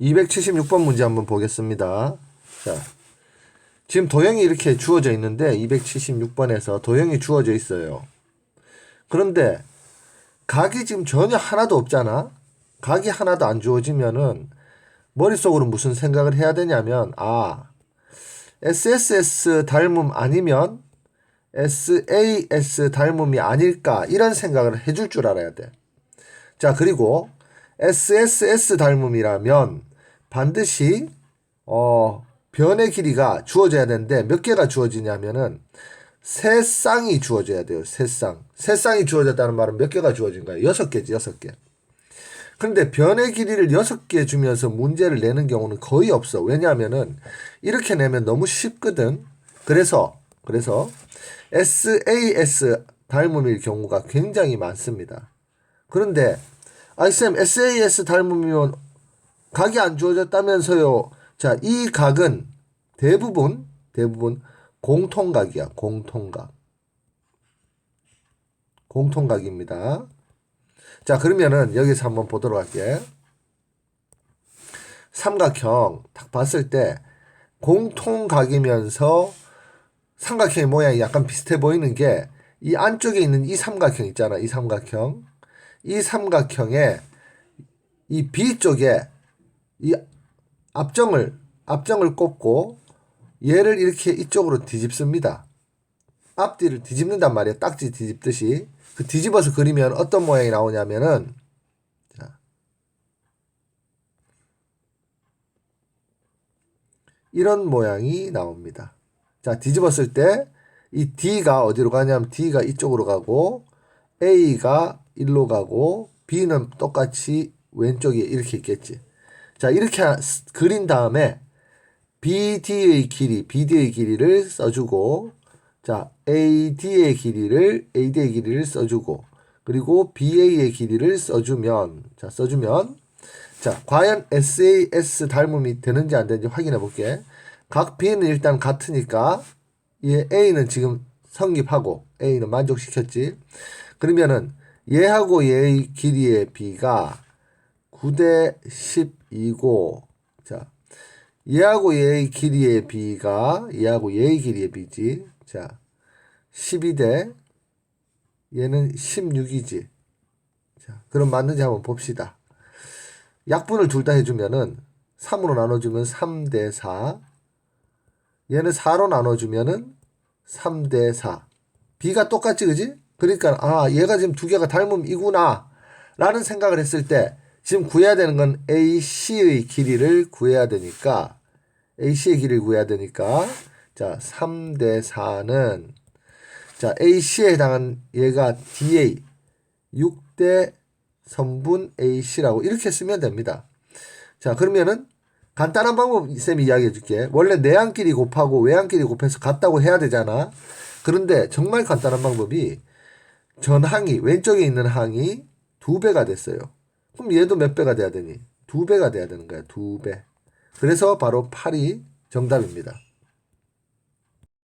276번 문제 한번 보겠습니다. 자, 지금 도형이 이렇게 주어져 있는데 276번에서 도형이 주어져 있어요. 그런데 각이 지금 전혀 하나도 없잖아. 각이 하나도 안 주어지면은 머릿속으로 무슨 생각을 해야 되냐면 아 SSS 닮음 아니면 SAS 닮음이 아닐까 이런 생각을 해줄 줄 알아야 돼. 자 그리고 SSS 닮음이라면 반드시 어 변의 길이가 주어져야 되는데 몇 개가 주어지냐면은 세 쌍이 주어져야 돼요. 세 쌍. 세 쌍이 주어졌다는 말은 몇 개가 주어진 거예요? 여섯 개지, 여섯 개. 그런데 변의 길이를 여섯 개 주면서 문제를 내는 경우는 거의 없어. 왜냐하면은 이렇게 내면 너무 쉽거든. 그래서 그래서 SAS 닮음일 경우가 굉장히 많습니다. 그런데 아이쌤 SAS 닮음이면 각이 안 주어졌다면서요. 자, 이 각은 대부분 대부분 공통각이야. 공통각. 공통각입니다. 자, 그러면은 여기서 한번 보도록 할게. 삼각형 딱 봤을 때 공통각이면서 삼각형의 모양이 약간 비슷해 보이는 게 이 안쪽에 있는 이 삼각형 있잖아. 이 삼각형. 이 삼각형의 이 B 쪽에 이 앞정을 앞정을 꼽고 얘를 이렇게 이쪽으로 뒤집습니다. 앞뒤를 뒤집는단 말이에요. 딱지 뒤집듯이. 그 뒤집어서 그리면 어떤 모양이 나오냐면은 자. 이런 모양이 나옵니다. 자, 뒤집었을 때 이 D가 어디로 가냐면 D가 이쪽으로 가고 A가 일로 가고 B는 똑같이 왼쪽에 이렇게 있겠지. 자, 이렇게 그린 다음에 BD의 길이, BD의 길이를 써주고, 자, AD의 길이를, AD의 길이를 써주고, 그리고 BA의 길이를 써주면, 자, 써주면, 자, 과연 SAS 닮음이 되는지 안 되는지 확인해 볼게. 각 B는 일단 같으니까, 얘 A는 지금 성립하고, A는 만족시켰지. 그러면은, 얘하고 얘의 길이의 B가 9대 12고, 자, 얘하고 얘의 길이의 B가 얘하고 얘의 길이의 B지. 자, 12대 얘는 16이지. 자, 그럼 맞는지 한번 봅시다. 약분을 둘 다 해주면은 3으로 나눠주면 3 대 4. 얘는 4로 나눠주면은 3 대 4. B가 똑같지, 그지? 그러니까, 아, 얘가 지금 두 개가 닮음이구나. 라는 생각을 했을 때, 지금 구해야 되는 건 AC의 길이를 구해야 되니까, AC의 길이를 구해야 되니까, 자, 3 대 4는, 자, AC에 해당한 얘가 DA, 6 대 선분 AC라고 이렇게 쓰면 됩니다. 자, 그러면은 간단한 방법 쌤이 이야기해 줄게. 원래 내항끼리 곱하고 외항끼리 곱해서 같다고 해야 되잖아. 그런데 정말 간단한 방법이 전항이 왼쪽에 있는 항이 두 배가 됐어요. 그럼 얘도 몇 배가 돼야 되니? 두 배가 돼야 되는 거야. 두 배. 그래서 바로 8이 정답입니다.